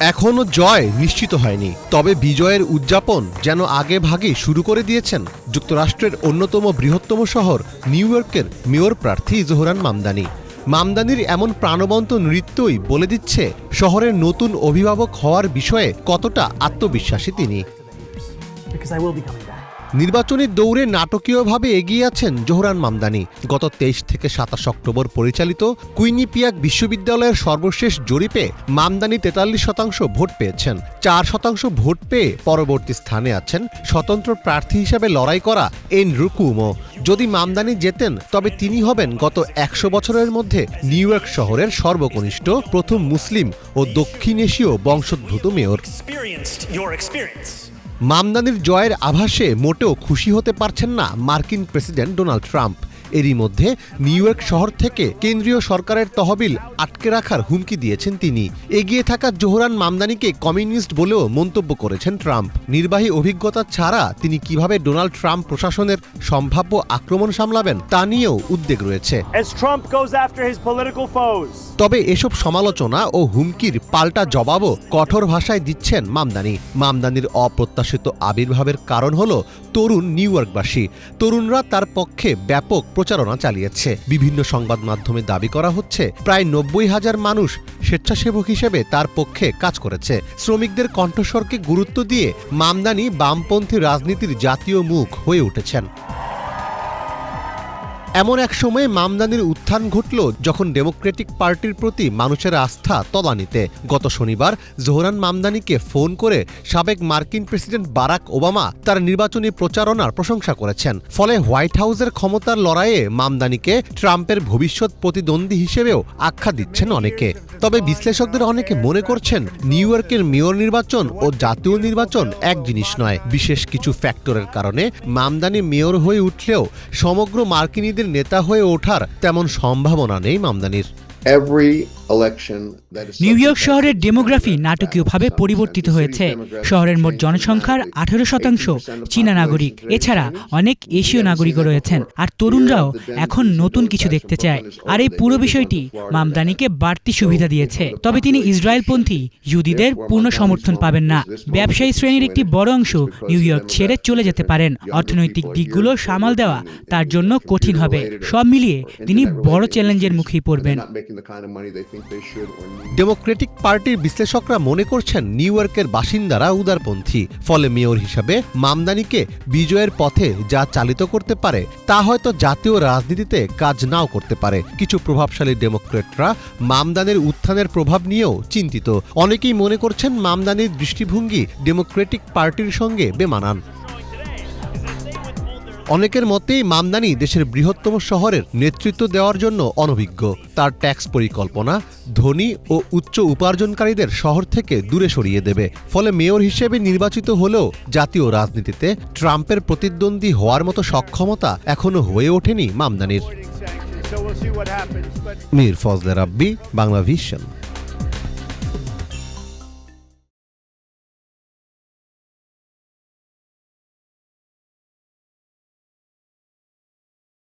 এখনও জয় নিশ্চিত হয়নি। তবে বিজয়ের উদযাপন যেন আগে ভাগে শুরু করে দিয়েছেন যুক্তরাষ্ট্রের অন্যতম বৃহত্তম শহর নিউ ইয়র্কের মেয়র প্রার্থী জোহরান মামদানি। মামদানির এমন প্রাণবন্ত নৃত্যই বলে দিচ্ছে শহরের নতুন অভিভাবক হওয়ার বিষয়ে কতটা আত্মবিশ্বাসী তিনি। নির্বাচনী দৌড়ে নাটকীয়ভাবে এগিয়ে আছেন জোহরান মামদানি। গত তেইশ থেকে সাতাশ অক্টোবর পরিচালিত কুইনিপিয়াক বিশ্ববিদ্যালয়ের সর্বশেষ জরিপে মামদানি তেতাল্লিশ শতাংশ ভোট পেয়েছেন। চার শতাংশ ভোট পেয়ে পরবর্তী স্থানে আছেন স্বতন্ত্র প্রার্থী হিসেবে লড়াই করা এন রুকুমো। যদি মামদানি জেতেন, তবে তিনি হবেন গত একশো বছরের মধ্যে নিউ ইয়র্ক শহরের সর্বকনিষ্ঠ প্রথম মুসলিম ও দক্ষিণ এশীয় বংশোদ্ভূত মেয়র. মামদানির জয়ের আভাসে মোটেও খুশি হতে পারছেন না মার্কিন প্রেসিডেন্ট ডোনাল্ড ট্রাম্প। এরই মধ্যে নিউ ইয়র্ক শহর থেকে কেন্দ্রীয় সরকারের তহবিল আটকে রাখার হুমকি দিয়েছেন তিনি। এগিয়ে থাকা জোহরান মামদানিকে কমিউনিস্ট বলেও মন্তব্য করেছেন ট্রাম্প। নির্বাহী অভিজ্ঞতা ছাড়া তিনি কীভাবে ডোনাল্ড ট্রাম্প প্রশাসনের সম্ভাব্য আক্রমণ সামলাবেন তা নিয়েও উদ্বেগ রয়েছে। তবে এসব সমালোচনা ও হুমকির পাল্টা জবাবও কঠোর ভাষায় দিচ্ছেন মামদানি। মামদানির অপ্রত্যাশিত আবির্ভাবের কারণ হল তরুণ নিউ ইয়র্কবাসী। তরুণরা তার পক্ষে ব্যাপক প্রচারণা চালিয়েছে। বিভিন্ন সংবাদ মাধ্যমে দাবি করা হচ্ছে, প্রায় নব্বই হাজার মানুষ স্বেচ্ছাসেবক হিসেবে তার পক্ষে কাজ করেছে। শ্রমিকদের কণ্ঠস্বরকে গুরুত্ব দিয়ে মামদানি বামপন্থী রাজনীতির জাতীয় মুখ হয়ে উঠেছেন। এমন এক সময়ে মামদানির উত্থান ঘটল যখন ডেমোক্রেটিক পার্টির প্রতি মানুষের আস্থা তলানিতে। গত শনিবার জোহরান মামদানিকে ফোন করে সাবেক মার্কিন প্রেসিডেন্ট বারাক ওবামা তার নির্বাচনী প্রচারণার প্রশংসা করেছেন। ফলে হোয়াইট হাউসের ক্ষমতার লড়াইয়ে মামদানিকে ট্রাম্পের ভবিষ্যৎ প্রতিদ্বন্দ্বী হিসেবেও আখ্যা দিচ্ছেন অনেকে। তবে বিশ্লেষকদের অনেকে মনে করছেন নিউ ইয়র্কের মেয়র নির্বাচন ও জাতীয় নির্বাচন এক জিনিস নয়। বিশেষ কিছু ফ্যাক্টরের কারণে মামদানি মেয়র হয়ে উঠলেও সমগ্র মার্কিনীদের নেতা হয়ে ওঠার তেমন সম্ভাবনা নেই মামদানির। Every নিউ ইয়র্ক শহরের ডেমোগ্রাফি নাটকীয়ভাবে পরিবর্তিত হয়েছে। শহরের মোট জনসংখ্যার আঠারো শতাংশ চীনা নাগরিক। এছাড়া অনেক এশীয় নাগরিকও রয়েছেন। আর তরুণরাও এখন নতুন কিছু দেখতে চায়। আর এই পুরো বিষয়টি মামদানিকে বাড়তি সুবিধা দিয়েছে। তবে তিনি ইসরায়েলপন্থী ইহুদিদের পূর্ণ সমর্থন পাবেন না। ব্যবসায়ী শ্রেণির একটি বড় অংশ নিউ ইয়র্ক ছেড়ে চলে যেতে পারেন। অর্থনৈতিক দিকগুলো সামাল দেওয়া তার জন্য কঠিন হবে। সব মিলিয়ে তিনি বড় চ্যালেঞ্জের মুখেই পড়বেন ডেমোক্রেটিক পার্টির বিশ্লেষকরা মনে করছেন নিউ ইয়র্কের বাসিন্দারা উদারপন্থী। ফলে মেয়র হিসাবে মামদানিকে বিজয়ের পথে যা চালিত করতে পারে, তা হয়তো জাতীয় রাজনীতিতে কাজ নাও করতে পারে। কিছু প্রভাবশালী ডেমোক্রেটরা মামদানের উত্থানের প্রভাব নিয়েও চিন্তিত। অনেকেই মনে করছেন মামদানির দৃষ্টিভঙ্গি ডেমোক্রেটিক পার্টির সঙ্গে বেমানান। অনেকের মতেই মামদানি দেশের বৃহত্তম শহরের নেতৃত্ব দেওয়ার জন্য অনভিজ্ঞ। তার ট্যাক্স পরিকল্পনা, ধনী ও উচ্চ উপার্জনকারীদের শহর থেকে দূরে সরিয়ে দেবে। ফলে মেয়র হিসেবে নির্বাচিত হলেও জাতীয় রাজনীতিতে ট্রাম্পের প্রতিদ্বন্দ্বী হওয়ার মতো সক্ষমতা এখনও হয়ে ওঠেনি মামদানির। মীর ফজলে রাব্বি, বাংলা ভিশন।